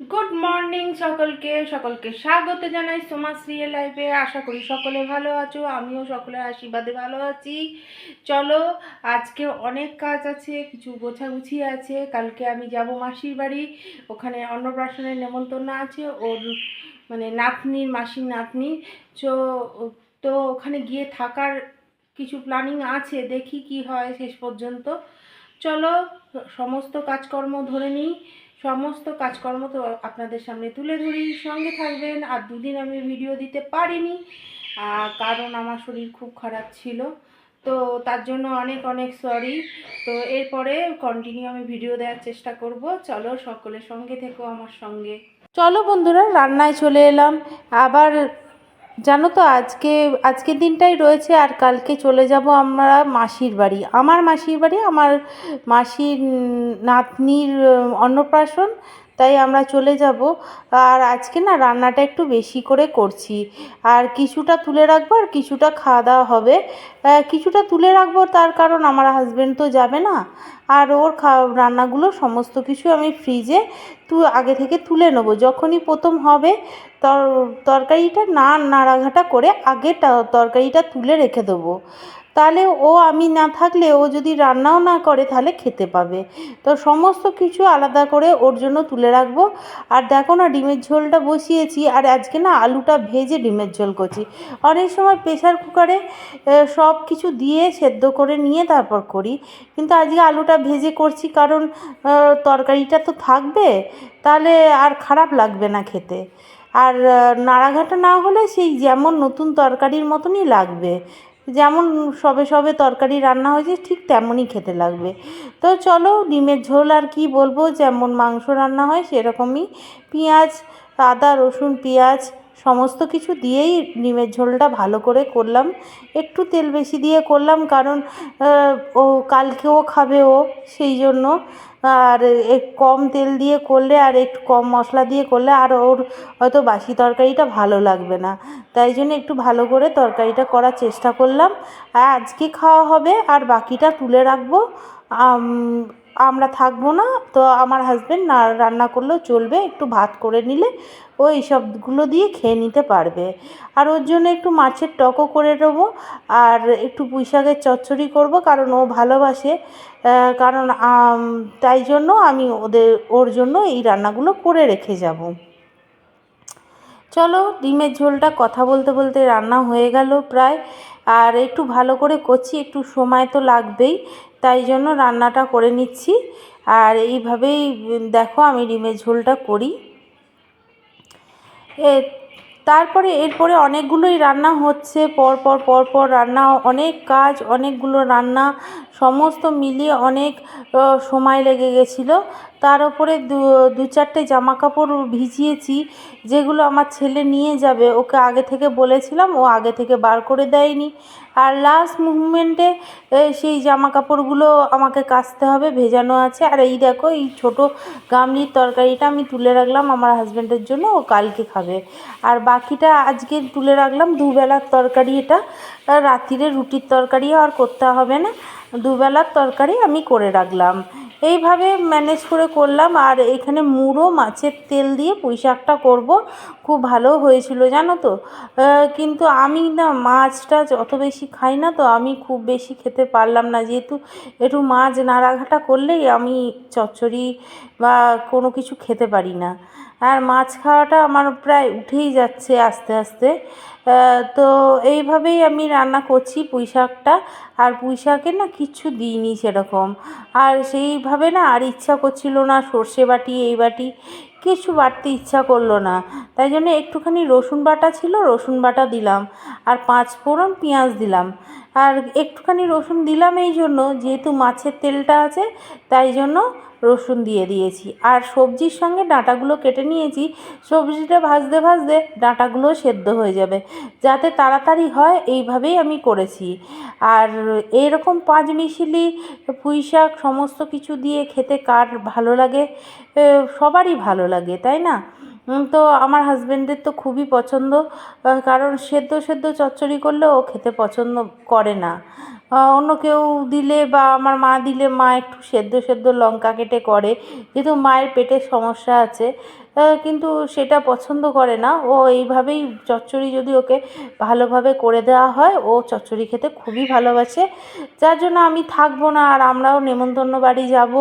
Good morning সকলকে সকলকে স্বাগত জানাই সোমাশ্রী লাইফে আশা করি সকলে ভালো আছো, আমিও সকলের আশীর্বাদে ভালো আছি। চলো, আজকে অনেক কাজ আছে, কিছু গোছাগুছি আছে। কালকে আমি যাব মাসির বাড়ি, ওখানে অন্নপ্রাশনের নেমন্তন্ন আছে, ওর মানে নাতনির, মাসির নাতনি। চো তো ওখানে গিয়ে থাকার কিছু প্ল্যানিং আছে, দেখি কি হয় শেষ পর্যন্ত। চলো, সমস্ত কাজকর্ম ধরে নিই। সমস্ত কাজকর্ম তো আপনাদের সামনে তুলে ধরি। সঙ্গে থাকবেন, আর দুদিন আমি ভিডিও দিতে পারিনি কারণ আমার শরীর খুব খারাপ ছিল। তো তার জন্য অনেক অনেক সরি তো এরপরে কন্টিনিউ আমি ভিডিও দেওয়ার চেষ্টা করব। চলো সকলের সঙ্গে থেকো আমার সঙ্গে। চলো বন্ধুরা, রান্নায় চলে এলাম। আবার জানো তো, আজকে, আজকের দিনটাই রয়েছে আর কালকে চলে যাব আমরা মাসির বাড়ি। আমার মাসির বাড়ি, আমার মাসির নাতনির অন্নপ্রাশন তাই আমরা চলে যাব। আর আজকে না রান্নাটা একটু বেশি করে করছি। আর কিছুটা তুলে রাখব আর কিছুটা খাওয়া দাওয়া হবে। কিছুটা তুলে রাখব তার কারণ আমার হাজবেন্ড তো যাবে না। আর ওর খাওয়া রান্নাগুলো সমস্ত কিছু আমি ফ্রিজে তু, আগে থেকে তুলে নেব। যখনই প্রথম হবে তর, তরকারিটা না, নাড়াঘাটা করে আগে তরকারিটা তুলে রেখে দেবো। তাহলে ও আমি না থাকলে ও যদি রান্নাও না করে তাহলে খেতে পাবে। তো সমস্ত কিছু আলাদা করে ওর জন্য তুলে রাখব। আর দেখো না, ডিমের ঝোলটা বসিয়েছি। আর আজকে না আলুটা ভেজে ডিমের ঝোল করছি। অনেক সময় প্রেশার কুকারে সব কিছু দিয়ে সেদ্ধ করে নিয়ে তারপর করি। কিন্তু আজকে আলুটা ভেজে করছি কারণ তরকারিটা তো থাকবে। তাহলে আর খারাপ লাগবে না খেতে। আর নাড়াঘাটা না হলে সেই যেমন নতুন তরকারির মতনই লাগবে। যেমন সবে সবে তরকারি রান্না হয়েছে, ঠিক তেমনই খেতে লাগবে। তো চলো, ডিমের ঝোল আর কি বলব? যেমন মাংস রান্না হয়, সেরকমই। পেঁয়াজ, আদা, রসুন, পেঁয়াজ সমস্ত কিছু দিয়েই ডিমের ঝোলটা ভালো করে করলাম। একটু তেল বেশি দিয়ে করলাম কারণ ও কালকেও খাবে ও, সেই জন্য। আর কম তেল দিয়ে করলে আর একটু কম মশলা দিয়ে করলে আর ওর হয়তো বাসি তরকারিটা ভালো লাগবে না। তাই জন্য একটু ভালো করে তরকারিটা করার চেষ্টা করলাম। আজকে খাওয়া হবে আর বাকিটা তুলে রাখব। আমরা থাকব না, তো আমার হাজবেন্ড না রান্না করলেও চলবে, একটু ভাত করে নিলে ও এইসবগুলো দিয়ে খেয়ে নিতে পারবে। আর ওর জন্য একটু মাছের টকও করে দেবো আর একটু পুঁই শাকের চচ্চড়ি করব, কারণ ও ভালোবাসে কারণ তাই জন্য আমি ওদের, ওর জন্য এই রান্নাগুলো করে রেখে যাব। চলো, ডিমের ঝোলটা কথা বলতে বলতে রান্না হয়ে গেল প্রায়। আর একটু ভালো করে করছি একটু সময় তো লাগবেই, তাই জন্য রান্নাটা করে নিচ্ছি। আর এইভাবেই দেখো আমি ডিমের ঝোলটা করি। এ, তারপরে, এরপরে অনেকগুলোই রান্না হচ্ছে পরপর পর পর পর রান্না, অনেক কাজ, অনেকগুলো রান্না, সমস্ত মিলিয়ে অনেক সময় লেগে গেছিল। তার উপরে দু দু চারটে জামা কাপড় ভিজিয়েছি, যেগুলো আমার ছেলে নিয়ে যাবে। ওকে আগে থেকে বলেছিলাম, ও আগে থেকে বার করে দেয়নি। আর লাস্ট মুভমেন্টে সেই জামা কাপড়গুলো আমাকে কাচতে হবে, ভেজানো আছে। আর এই দেখো, এই ছোটো গামলির তরকারিটা আমি তুলে রাখলাম আমার হাজব্যান্ডের জন্য, ও কালকে খাবে। আর বাকিটা আজকে তুলে রাখলাম, দুবেলার তরকারি এটা। রাত্রিরে রুটির তরকারি আর করতে হবে না, দুবেলার তরকারি আমি করে রাখলাম। এইভাবে ম্যানেজ করে করলাম। আর এখানে মুড়ো, মাছের তেল দিয়ে পুঁই শাকটা করব। খুব ভালো হয়েছিল, জানো তো? কিন্তু আমি না মাছটা অত বেশি খাই না তো আমি খুব বেশি খেতে পারলাম না। যেহেতু একটু মাছ নাড়াঘাটা করলেই আমি চচ্চড়ি বা কোনো কিছু খেতে পারি না। আর মাছ খাওয়াটা আমার প্রায় উঠেই যাচ্ছে আস্তে আস্তে। তো এইভাবেই আমি রান্না করছি পুঁই শাকটা। আর পুঁই শাকে না কিচ্ছু দিইনি সেরকম। আর সেইভাবে না আর ইচ্ছা করছিল না সর্ষে বাটি, এই বাটি, কিছু বাটতে ইচ্ছা করল না। তাই জন্য একটুখানি রসুন বাটা ছিল, রসুন বাটা দিলাম। আর পাঁচ ফোড়ন পেঁয়াজ দিলাম। আর একটুখানি রসুন দিলাম এই জন্য, যেহেতু মাছের তেলটা আছে, তাই জন্য রসুন দিয়ে দিয়েছি। আর সবজির সঙ্গে ডাঁটাগুলো কেটে নিয়েছি, সবজিটা ভাজতে ভাজতে ডাঁটাগুলো সেদ্ধ হয়ে যাবে। যাতে তাড়াতাড়ি হয়, এইভাবেই আমি করেছি। আর এরকম পাঁচ মিশিলি পুঁই শাক সমস্ত কিছু দিয়ে খেতে কার ভালো লাগে? সবারই ভালো লাগে, তাই না? তো আমার হাজব্যান্ডের তো খুবই পছন্দ। কারণ সেদ্ধ সেদ্ধ চচ্চড়ি করলে ও খেতে পছন্দ করে না। অন্য কেউ দিলে বা আমার মা দিলে মা একটু সেদ্ধ সেদ্ধ লঙ্কা কেটে করে, যেহেতু মায়ের পেটের সমস্যা আছে কিন্তু সেটা পছন্দ করে না। ও এইভাবেই চচ্চড়ি যদি ওকে ভালোভাবে করে দেওয়া হয়, ও চচ্চড়ি খেতে খুবই ভালোবাসে। যার জন্য আমি থাকব না আর আমরাও নেমন্তন্ন বাড়ি যাব।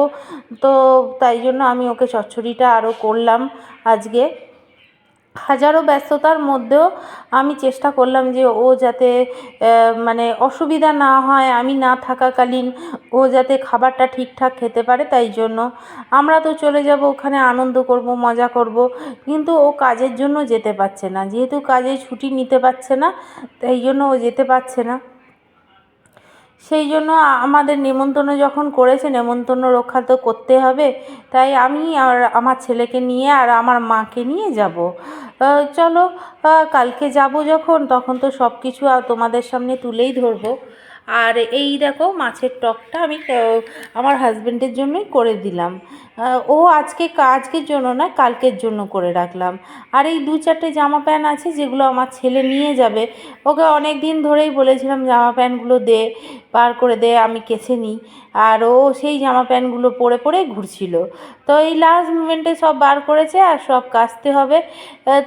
তো তাই জন্য আমি ওকে চচ্চড়িটা আরও করলাম আজকে। হাজারো ব্যস্ততার মধ্যেও আমি চেষ্টা করলাম যে ও যাতে মানে অসুবিধা না হয়, আমি না থাকাকালীন ও যাতে খাবারটা ঠিকঠাক খেতে পারে, তাই জন্য। আমরা তো চলে যাব, ওখানে আনন্দ করব, মজা করব, কিন্তু ও কাজের জন্য যেতে পারছে না। যেহেতু কাজে ছুটি নিতে পারছে না, তাই জন্য ও যেতে পারছে না। সেই জন্য আমাদের নেমন্তন্ন যখন করেছে, নেমন্তন্ন রক্ষা তো করতে হবে। তাই আমি আর আমার ছেলেকে নিয়ে আর আমার মাকে নিয়ে যাব। চলো কালকে যাব যখন, তখন তো সব কিছু তোমাদের সামনে তুলেই ধরবো। আর এই দেখো, মাছের টকটা আমি আমার হাজব্যান্ডের জন্যই করে দিলাম। ও আজকে আজকের জন্য না কালকের জন্য করে রাখলাম। আর এই দু চারটে জামা প্যান্ট আছে যেগুলো আমার ছেলে নিয়ে যাবে। ওকে অনেক দিন ধরেই বলেছিলাম জামা প্যান্টগুলো দে, বার করে দে, আমি কেছে নিই। আর ও সেই জামা প্যান্টগুলো পরে পরেই ঘুরছিল। তো এই লাস্ট মোমেন্টে সব বার করেছে আর সব কাচতে হবে।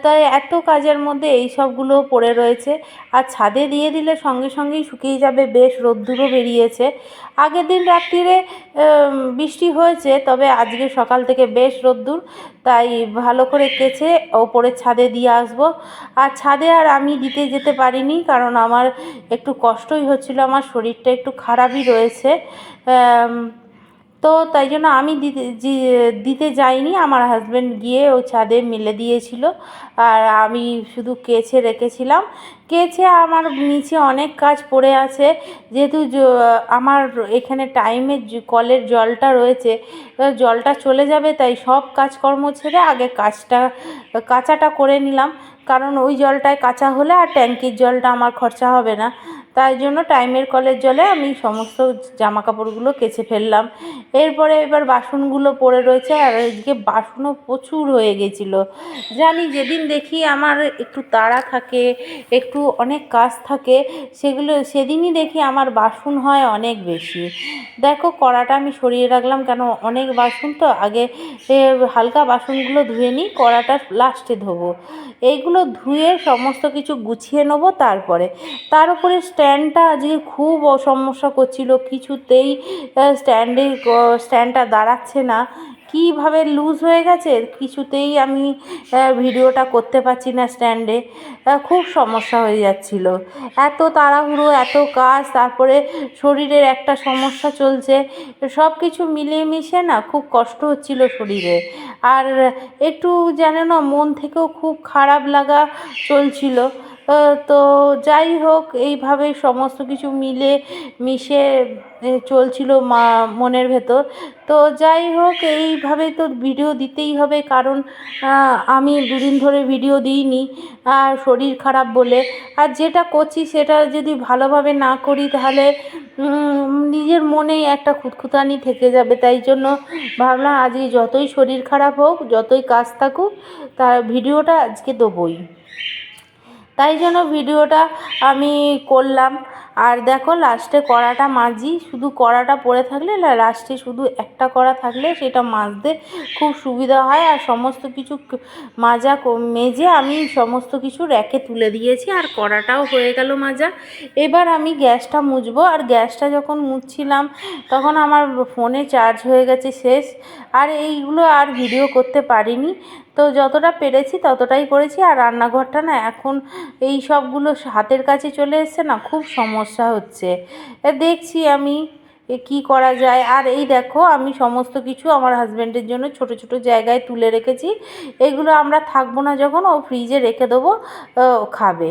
তাই এত কাজের মধ্যে এই সবগুলো পড়ে রয়েছে। আর ছাদে দিয়ে দিলে সঙ্গে সঙ্গেই শুকিয়ে যাবে, বেশ রোদ্দুরও বেরিয়েছে। আগের দিন রাত্রিরে বৃষ্টি হয়েছে, তবে আজকে সকাল থেকে বেশ রোদ্দুর, তাই ভালো করে কেচে ওপরে ছাদে দিয়ে আসব। আর ছাদে আর আমি দিতে যেতে পারিনি, কারণ আমার একটু কষ্টই হচ্ছিল, আমার শরীরটা একটু খারাপই রয়েছে। তো তাই জন্য আমি দিতে দিতে যাইনি। আমার হাজব্যান্ড গিয়ে ও ছাদে মেলে দিয়েছিল। আর আমি শুধু কেচে রেখেছিলাম। কেচে আমার নিচে অনেক কাজ পড়ে আছে। যেহেতু আমার এখানে টাইমে কলের জলটা রয়েছে জলটা চলে যাবে, তাই সব কাজকর্ম ছেড়ে আগে কাজটা, কাচাটা করে নিলাম। কারণ ওই জলটায় কাঁচা হলে আর ট্যাঙ্কির জলটা আমার খরচা হবে না। তাই জন্য টাইমের কলের জলে আমি সমস্ত জামা কাপড়গুলো কেচে ফেললাম। এরপরে এবার বাসনগুলো পড়ে রয়েছে আর এদিকে বাসনও প্রচুর হয়ে গেছিল। জানি যেদিন দেখি আমার একটু তাড়া থাকে, একটু অনেক কাজ থাকে, সেগুলো সেদিনই দেখি আমার বাসন হয় অনেক বেশি। দেখো কড়াটা আমি সরিয়ে রাখলাম কেন অনেক বাসন তো, আগে হালকা বাসনগুলো ধুয়ে নিই, কড়াটা লাস্টে ধোবো। এইগুলো ধুয়ে সমস্ত কিছু গুছিয়ে নেব তারপরে। তার উপরে স্ট্যান্ডটা আজকে খুব সমস্যা করছিল, কিছুতেই স্ট্যান্ডে স্ট্যান্ডটা দাঁড়াচ্ছে না। কীভাবে লুজ হয়ে গেছে? কিছুতেই আমি ভিডিওটা করতে পারছি না স্ট্যান্ডে। খুব সমস্যা হয়ে যাচ্ছিল। এত তাড়াহুড়ো, এত কাজ, তারপরে শরীরের একটা সমস্যা চলছে। সব কিছু মিলিয়ে মিশে না খুব কষ্ট হচ্ছিল শরীরে। আর একটু জানো না মন থেকেও খুব খারাপ লাগা চলছিল। তো যাই হোক, এইভাবে সমস্ত কিছু মিলে মিশে চলছিল মা, মনের ভেতর। তো যাই হোক, এইভাবে তো ভিডিও দিতেই হবে, কারণ আমি দুদিন ধরে ভিডিও দিইনি, আর শরীর খারাপ বলে। আর যেটা করছি, সেটা যদি ভালোভাবে না করি, তাহলে নিজের মনেই একটা খুঁতখুঁতানি থেকে যাবে। তাই জন্য ভাবলাম, আজকে যতই শরীর খারাপ হোক, যতই কাজ থাকুক তার ভিডিওটা আজকে দেবই। তাই জন্য ভিডিওটা আমি করলাম। আর দেখো লাস্টে কড়াটা মাজি, শুধু কড়াটা পড়ে থাকলে না লাস্টে শুধু একটা কড়া থাকলে সেটা মাজতে খুব সুবিধা হয়। আর সমস্ত কিছু মাজা মেজে আমি সমস্ত কিছু র্যাকে তুলে দিয়েছি আর কড়াটাও হয়ে গেল মাজা। এবার আমি গ্যাসটা মুছবো। আর গ্যাসটা যখন মুছছিলাম, তখন আমার ফোনে চার্জ হয়ে গেছে শেষ। আর এইগুলো আর ভিডিও করতে পারিনি। তো যতটা পেরেছি ততটাই করেছি। আর রান্নাঘরটা না এখন এই সবগুলো হাতের কাছে চলে এসছে না, খুব সমস্যা হচ্ছে। দেখছি আমি কী করা যায়। আর এই দেখো, আমি সমস্ত কিছু আমার হাজব্যান্ডের জন্য ছোট ছোট জায়গায় তুলে রেখেছি। এগুলো আমরা থাকব না যখন, ও ফ্রিজে রেখে দেবো খাবে।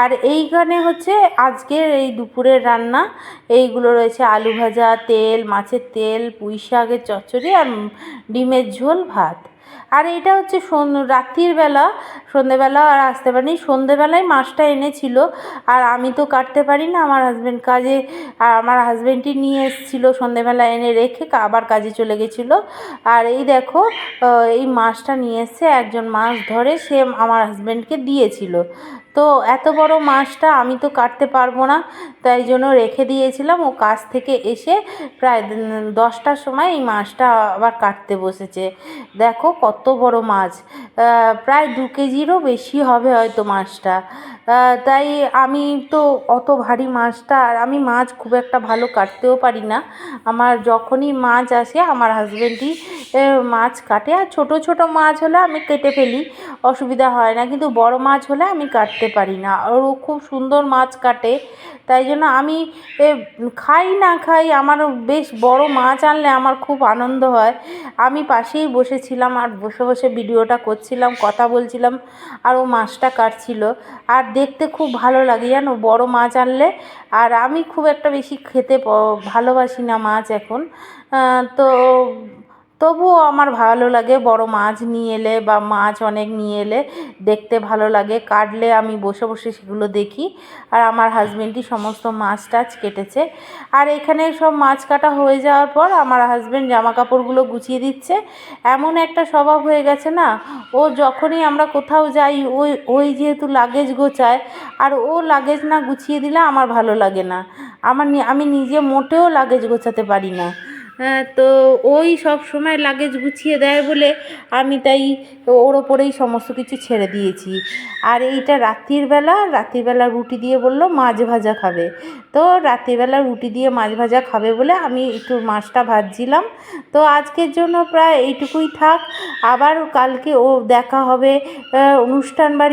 আর এইখানে হচ্ছে আজকের এই দুপুরের রান্না, এইগুলো রয়েছে আলু ভাজা, তেল, মাছের তেল, পুঁই শাকের চচ্চড়ি আর ডিমের ঝোল ভাত। আর এটা হচ্ছে সন- রাত্রির বেলা, সন্ধেবেলা আর আসতে পারিনি। সন্ধেবেলায় মাছটা এনেছিল আর আমি তো কাটতে পারি না আমার হাজব্যান্ড কাজে। আর আমার হাজব্যান্ডটি নিয়ে এসেছিল সন্ধেবেলা এনে রেখে আবার কাজে চলে গেছিল। আর এই দেখো এই মাছটা নিয়ে এসছে, একজন মাছ ধরে সে আমার হাজব্যান্ডকে দিয়েছিল। তো এত বড় মাছটা আমি তো কাটতে পারব না, তাই জন্য রেখে দিয়েছিলাম। ও কাজ থেকে এসে প্রায় দশটার সময় এই মাছটা আবার কাটতে বসেছে। দেখো কত বড় মাছ। প্রায় দু কেজিরও বেশি হবে হয়তো মাছটা। তাই আমি তো অত ভারী মাছটা, আর আমি মাছ খুব একটা ভালো কাটতেও পারি না। আমার যখনই মাছ আসে, আমার হাজবেন্ডই মাছ কাটে। আর ছোট ছোট মাছ হলে আমি কেটে ফেলি, অসুবিধা হয় না। কিন্তু বড় মাছ হলে আমি কাটতে পারি না। আর ও খুব সুন্দর মাছ কাটে, তাই জন্য আমি খাই না খাই আমার বেশ বড় মাছ আনলে আমার খুব আনন্দ হয়। আমি পাশেই বসেছিলাম আর বসে বসে ভিডিওটা করছিলাম, কথা বলছিলাম আর ও মাছটা কাটছিল। আর দেখতে খুব ভালো লাগে জানো, বড় মাছ আনলে। আর আমি খুব একটা বেশি খেতে ভালোবাসি না মাছ এখন। তো তবুও আমার ভালো লাগে বড় মাছ নিয়ে এলে বা মাছ অনেক নিয়ে এলে দেখতে ভালো লাগে। কাটলে আমি বসে বসে সেগুলো দেখি। আর আমার হাজবেন্ডই সমস্ত মাছ টাছ কেটেছে। আর এখানে সব মাছ কাটা হয়ে যাওয়ার পর আমার হাজব্যান্ড জামা কাপড়গুলো গুছিয়ে দিচ্ছে। এমন একটা স্বভাব হয়ে গেছে না, ও যখনই আমরা কোথাও যাই, ওই ওই যেহেতু লাগেজ গোছায়, আর ও লাগেজ না গুছিয়ে দিলে আমার ভালো লাগে না। আমার আমি নিজে মোটেও লাগেজ গোছাতে পারি না। তো ওই সব সময় লাগেজ গুছিয়ে দেয় বলে আমি তাই ওর ওপরেই সমস্ত কিছু ছেড়ে দিয়েছি। আর এইটা রাত্রির বেলা, রাত্রির রুটি দিয়ে বলল মাছ ভাজা খাবে। তো রাত্রিবেলা রুটি দিয়ে মাছ ভাজা খাবে বলে আমি একটু মাছটা ভাজছিলাম। তো আজকের জন্য প্রায় এইটুকুই থাক। আবার কালকে ও দেখা হবে অনুষ্ঠান বাড়ি